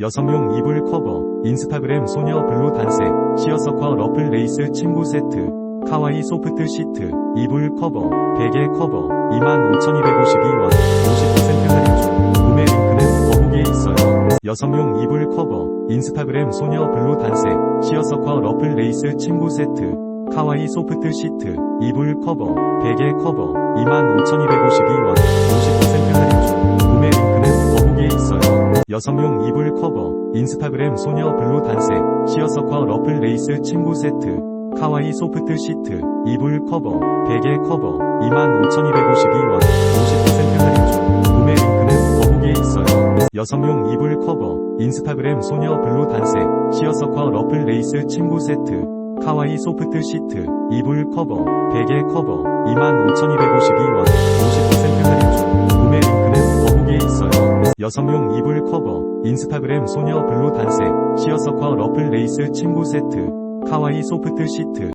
여성용 이불 커버, 인스타그램 소녀 블루 단색, 시어서커 러플 레이스 침구 세트, 카와이 소프트 시트, 이불 커버, 베개 커버, 25,252원, 50% 할인 중, 구매 링크는 더보기에 있어요. 여성용 이불 커버, 인스타그램 소녀 블루 단색, 시어서커 러플 레이스 침구 세트, 카와이 소프트 시트, 이불 커버, 베개 커버, 25,252원, 50% 할인 중, 여성용 이불 커버, 인스타그램 소녀 블루 단색, 시어서커 러플 레이스 침구 세트, 카와이 소프트 시트, 이불 커버, 베개 커버, 25,252원, 50% 할인 중, 구매 링크는 더보기에 있어요. 여성용 이불 커버, 인스타그램 소녀 블루 단색, 시어서커 러플 레이스 침구 세트, 카와이 소프트 시트, 이불 커버, 베개 커버, 25,252원, 50% 할인 여성용 이불 커버, 인스타그램 소녀 블루 단색, 시어서커 러플 레이스 침구 세트, 카와이 소프트 시트,